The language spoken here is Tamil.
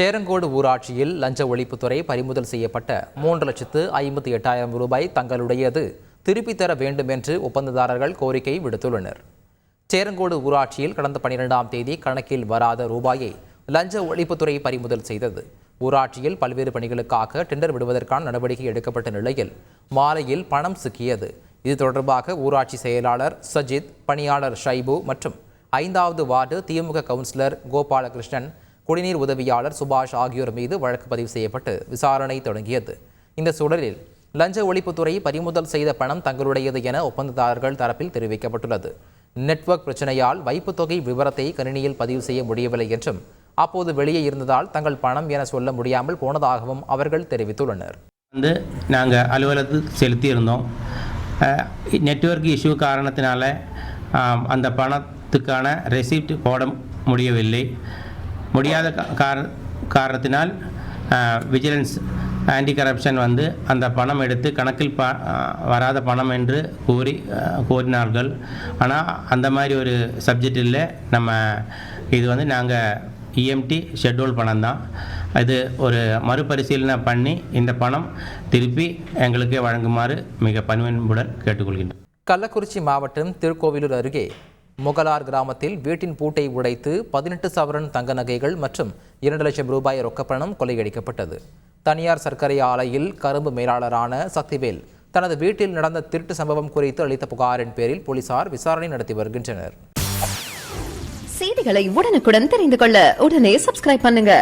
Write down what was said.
சேரங்கோடு ஊராட்சியில் லஞ்ச ஒழிப்புத்துறை பறிமுதல் செய்யப்பட்ட மூன்று லட்சத்து ஐம்பத்தி எட்டாயிரம் ரூபாய் தங்களுடையது. திருப்பித் தர வேண்டும் என்று ஒப்பந்ததாரர்கள் கோரிக்கை விடுத்துள்ளனர். சேரங்கோடு ஊராட்சியில் கடந்த பனிரெண்டாம் தேதி கணக்கில் வராத ரூபாயை லஞ்ச ஒழிப்புத்துறை பறிமுதல் செய்தது. ஊராட்சியில் பல்வேறு பணிகளுக்காக டெண்டர் விடுவதற்கான நடவடிக்கை எடுக்கப்பட்ட நிலையில் மாலையில் பணம் சிக்கியது. இது தொடர்பாக ஊராட்சி செயலாளர் சஜித் பணியாளர் ஷைபு மற்றும் ஐந்தாவது வார்டு திமுக கவுன்சிலர் கோபாலகிருஷ்ணன் குடிநீர் உதவியாளர் சுபாஷ் ஆகியோர் மீது வழக்கு பதிவு செய்யப்பட்டு விசாரணை தொடங்கியது. இந்த சூழலில் லஞ்ச ஒழிப்புத்துறை பறிமுதல் செய்த பணம் தங்களுடையது என ஒப்பந்ததாரர்கள் தரப்பில் தெரிவிக்கப்பட்டுள்ளது. நெட்வொர்க் பிரச்சனையால் வைப்பு தொகை விவரத்தை கணினியில் பதிவு செய்ய முடியவில்லை என்றும் அப்போது வெளியே இருந்ததால் தங்கள் பணம் என சொல்ல முடியாமல் போனதாகவும் அவர்கள் தெரிவித்துள்ளனர். வந்து நாங்கள் அலுவலகத்தில் செலுத்தியிருந்தோம். நெட்வொர்க் இஷ்யூ காரணத்தினால அந்த பணத்துக்கான ரெசிப்ட் போட முடியவில்லை. முடியாத கா- கார காரணத்தினால் விஜிலன்ஸ் ஆன்டி கரப்ஷன் வந்து அந்த பணம் எடுத்து கணக்கில் ப வராத பணம் என்று கூறி கூறினார்கள். ஆனால் அந்த மாதிரி ஒரு சப்ஜெக்ட் இல்லை. நம்ம இது வந்து நாங்கள் இஎம்டி ஷெட்யூல் பணம் தான் இது ஒரு மறுபரிசீலனை பண்ணி இந்த பணம் திருப்பி எங்களுக்கு வழங்குமாறு மிக பணிவன்புடன் கேட்டுக்கொள்கின்றோம். கள்ளக்குறிச்சி மாவட்டம் திருக்கோவிலூர் அருகே முகலார் கிராமத்தில் வீட்டின் பூட்டை உடைத்து பதினெட்டு சவரன் தங்க நகைகள் மற்றும் இரண்டு லட்சம் ரூபாய் ரொக்கப்பணம் கொள்ளையடிக்கப்பட்டது. தனியார் சர்க்கரை ஆலையில் கரும்பு மேலாளரான சக்திவேல் தனது வீட்டில் நடந்த திருட்டு சம்பவம் குறித்து அளித்த புகாரின் பேரில் போலீசார் விசாரணை நடத்தி வருகின்றனர். செய்திகளை உடனுக்குடன் தெரிந்து கொள்ள உடனே சப்ஸ்கிரைப் பண்ணுங்க.